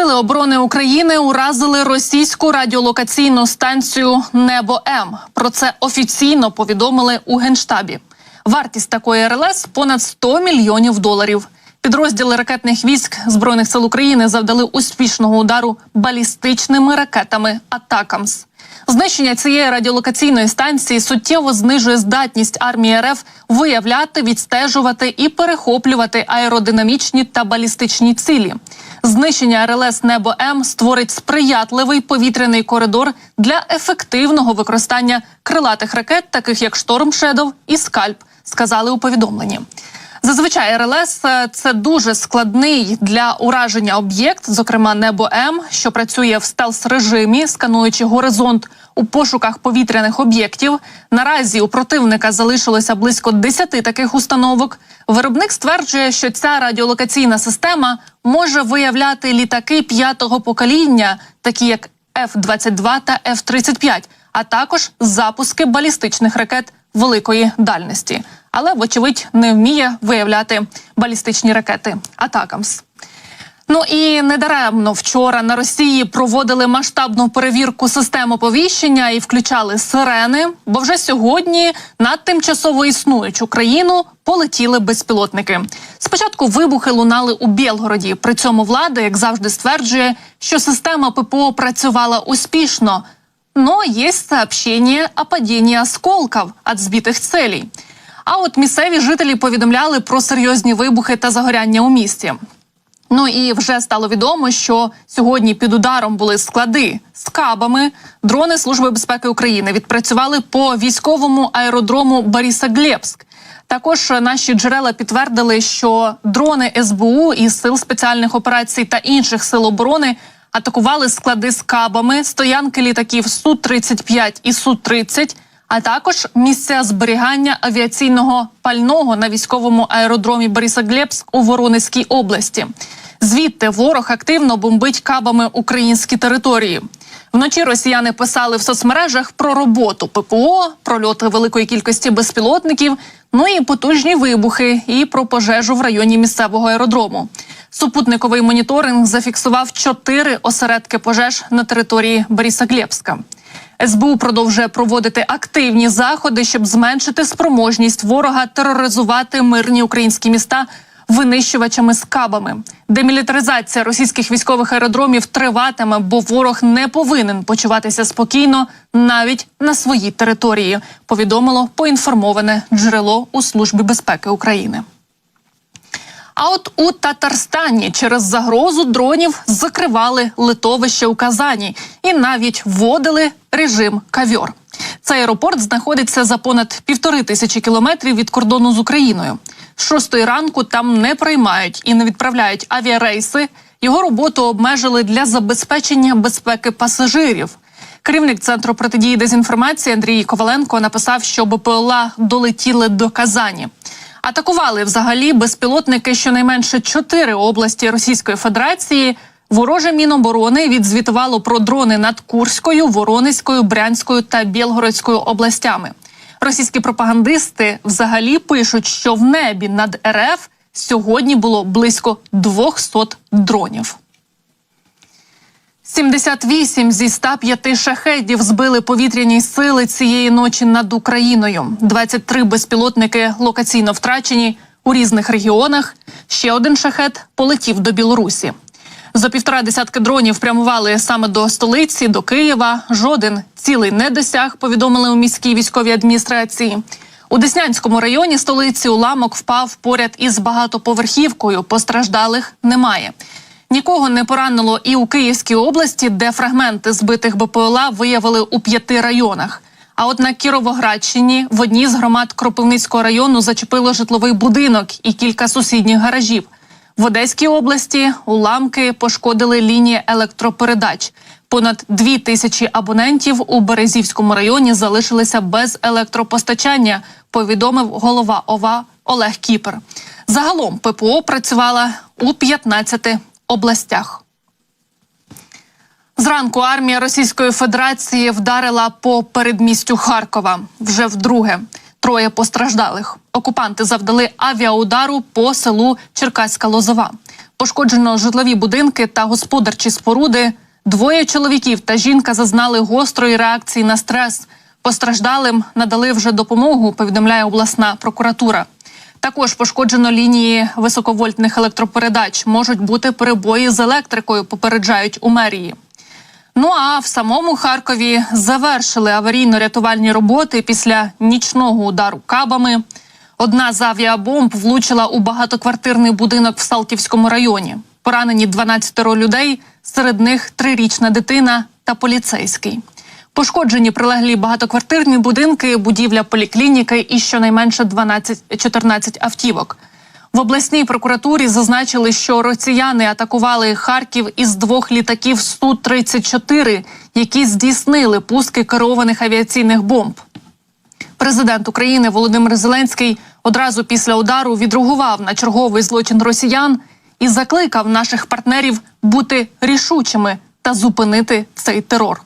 Сили оборони України уразили російську радіолокаційну станцію Небо М. Про це офіційно повідомили у генштабі. Вартість такої РЛС понад 100 мільйонів доларів. Підрозділи ракетних військ збройних сил України завдали успішного удару балістичними ракетами Атакамс. Знищення цієї радіолокаційної станції суттєво знижує здатність армії РФ виявляти, відстежувати і перехоплювати аеродинамічні та балістичні цілі. Знищення РЛС Небо М створить сприятливий повітряний коридор для ефективного використання крилатих ракет, таких як Шторм Шедов і Скальп, сказали у повідомленні. Зазвичай РЛС е, – це дуже складний для ураження об'єкт, зокрема небо М, що працює в стелс режимі, скануючи горизонт у пошуках повітряних об'єктів. Наразі у противника залишилося близько 10 таких установок. Виробник стверджує, що ця радіолокаційна система може виявляти літаки п'ятого покоління, такі як F-22 та F-35, а також запуски балістичних ракет великої дальності, але вочевидь не вміє виявляти балістичні ракети Атакамс. Ну і недаремно вчора на Росії проводили масштабну перевірку систем оповіщення і включали сирени. Бо вже сьогодні над тимчасово існуючу країну полетіли безпілотники. Спочатку вибухи лунали у Білгороді. При цьому влада, як завжди, стверджує, що система ППО працювала успішно. Но есть сообщение о падении осколков от збитих целей. А от місцеві жителі повідомляли про серйозні вибухи та загоряння у місті. Ну і вже стало відомо, що сьогодні під ударом були склади з кабами. Дрони Служби безпеки України відпрацювали по військовому аеродрому Борисоглебськ. Також наші джерела підтвердили, що дрони СБУ і сил спеціальних операцій та інших сил оборони атакували склади з кабами, стоянки літаків су 35 і су 30 а також місця зберігання авіаційного пального на військовому аеродромі Борисоглебськ у Воронезькій області. Звідти ворог активно бомбить кабами українські території. Вночі росіяни писали в соцмережах про роботу ППО, про льоти великої кількості безпілотників, ну і потужні вибухи, і про пожежу в районі місцевого аеродрому. Супутниковий моніторинг зафіксував чотири осередки пожеж на території Борисоглебська. СБУ продовжує проводити активні заходи, щоб зменшити спроможність ворога тероризувати мирні українські міста винищувачами з кабами. Демілітаризація російських військових аеродромів триватиме, бо ворог не повинен почуватися спокійно навіть на своїй території. Повідомило поінформоване джерело у службі безпеки України. А от у Татарстані через загрозу дронів закривали литовище у Казані і навіть вводили режим кавьор. Цей аеропорт знаходиться за понад півтори тисячі кілометрів від кордону з Україною. Шостої ранку там не приймають і не відправляють авіарейси. Його роботу обмежили для забезпечення безпеки пасажирів. Керівник центру протидії дезінформації Андрій Коваленко написав, що БПЛА долетіли до Казані. Атакували взагалі безпілотники щонайменше чотири області Російської Федерації. Вороже міноборони відзвітувало про дрони над Курською, Воронезькою, Брянською та Білгородською областями. Російські пропагандисти взагалі пишуть, що в небі над РФ сьогодні було близько 200 дронів. 78 зі 105 шахедів збили повітряні сили цієї ночі над Україною. 23 безпілотники локаційно втрачені у різних регіонах. Ще один шахет полетів до Білорусі. За півтора десятки дронів прямували саме до столиці, до Києва. Жоден цілий не досяг. Повідомили у міській військовій адміністрації. У Деснянському районі столиці уламок впав поряд із багатоповерхівкою. Постраждалих немає. Нікого не поранило і у Київській області, де фрагменти збитих БПЛА виявили у п'яти районах. А от на Кіровоградщині в одній з громад Кропивницького району зачепило житловий будинок і кілька сусідніх гаражів. В Одеській області уламки пошкодили лінії електропередач. Понад дві тисячі абонентів у Березівському районі залишилися без електропостачання. Повідомив голова ОВА Олег Кіпер. Загалом ППО працювала у 15 областях. Зранку армія Російської Федерації вдарила по передмістю Харкова вже вдруге. Троє постраждалих. Окупанти завдали авіаудару по селу Черкаська Лозова. Пошкоджено житлові будинки та господарчі споруди. Двоє чоловіків та жінка зазнали гострої реакції на стрес. Постраждалим надали вже допомогу. Повідомляє обласна прокуратура. Також пошкоджено лінії високовольтних електропередач. Можуть бути перебої з електрикою. Попереджають у мерії. Ну а в самому Харкові завершили аварійно-рятувальні роботи після нічного удару кабами. Одна з авіабомб влучила у багатоквартирний будинок в Салтівському районі. Поранені 12 людей, серед них трирічна дитина та поліцейський. Пошкоджені прилеглі багатоквартирні будинки, будівля поліклініки і щонайменше 12-14 автівок. В обласній прокуратурі зазначили, що росіяни атакували Харків із двох літаків Су-34, які здійснили пуски керованих авіаційних бомб. Президент України Володимир Зеленський одразу після удару відреагував на черговий злочин росіян і закликав наших партнерів бути рішучими та зупинити цей терор.